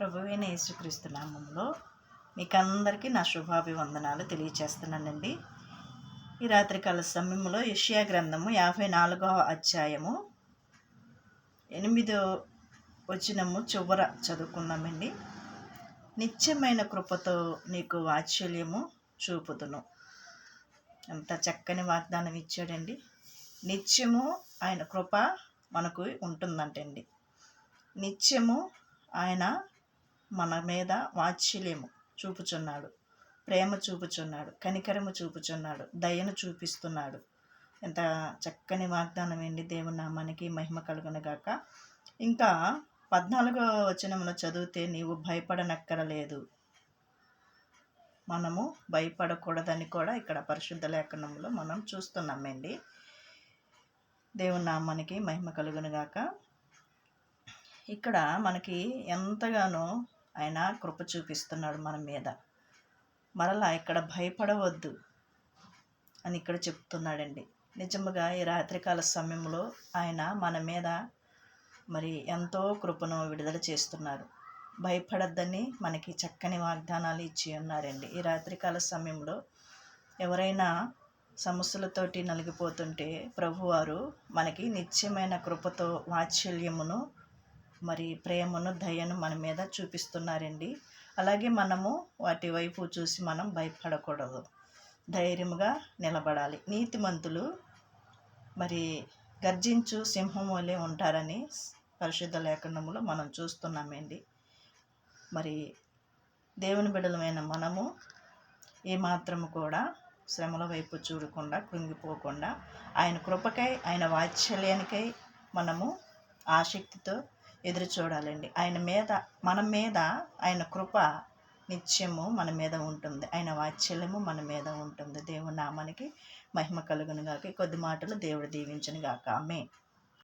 ప్రభువైన యేసుక్రీస్తు నామంలో మీకు అందరికీ నా శుభాభివందనాలు తెలియచేస్తున్నానండి. ఈ రాత్రికాల సమయంలో యషియా గ్రంథము యాభై నాలుగవ అధ్యాయము ఎనిమిదో వచనము చివర చదువుకుందామండి. నిత్యమైన కృపతో నీకు వాత్సల్యము చూపుదును. ఎంత చక్కని వాగ్దానం ఇచ్చాడండి. నిత్యము ఆయన కృప మనకు ఉంటుందంటండి. నిత్యము ఆయన మన మీద వాత్సల్యము చూపుచున్నాడు. ప్రేమ చూపుచున్నాడు. కనికరము చూపుచున్నాడు. దయను చూపిస్తున్నాడు. ఎంత చక్కని వాగ్దానం ఏంటి దేవుని నామానికి మహిమ కలుగునగాక ఇంకా పద్నాలుగో వచనంలో చదివితే నీవు భయపడనక్కరలేదు. మనము భయపడకూడదని కూడా ఇక్కడ పరిశుద్ధ లేఖనంలో మనం చూస్తున్నామండి దేవుని నామానికి మహిమ కలుగునుగాక ఇక్కడ మనకి ఎంతగానో ఆయన కృప చూపిస్తున్నాడు మన మీద. మరలా ఇక్కడ భయపడవద్దు అని ఇక్కడ చెప్తున్నాడండి. నిజముగా ఈ రాత్రికాల సమయంలో ఆయన మన మీద మరి ఎంతో కృపను విడుదల చేస్తున్నారు. భయపడద్దని మనకి చక్కని వాగ్దానాలు ఇచ్చి ఉన్నారండి. ఈ రాత్రికాల సమయంలో ఎవరైనా సమస్యలతోటి నలిగిపోతుంటే ప్రభువారు మనకి నిత్యమైన కృపతో వాత్సల్యమును మరి ప్రేమను దయను మన మీద చూపిస్తున్నారండి. అలాగే మనము వాటి వైపు చూసి మనం భయపడకూడదు. ధైర్యముగా నిలబడాలి. నీతిమంతులు మరి గర్జించు సింహం వలె ఉంటారని పరిశుద్ధ లేఖనములో మనం చూస్తున్నామండి. మరి దేవుని బిడలమైన మనము ఏమాత్రము కూడా శ్రమల వైపు చూడకుండా కృంగిపోకుండా ఆయన కృపకై ఆయన వాత్సల్యానికై మనము ఆసక్తితో ఎదురు చూడాలండి. ఆయన మీద మన మీద ఆయన కృప నిత్యము మన మీద ఉంటుంది. ఆయన వాత్సల్యము మన మీద ఉంటుంది. దేవుని నామానికి మహిమ కలుగును గాక కొద్ది మాటలు దేవుడు దీవించను గాక ఆమె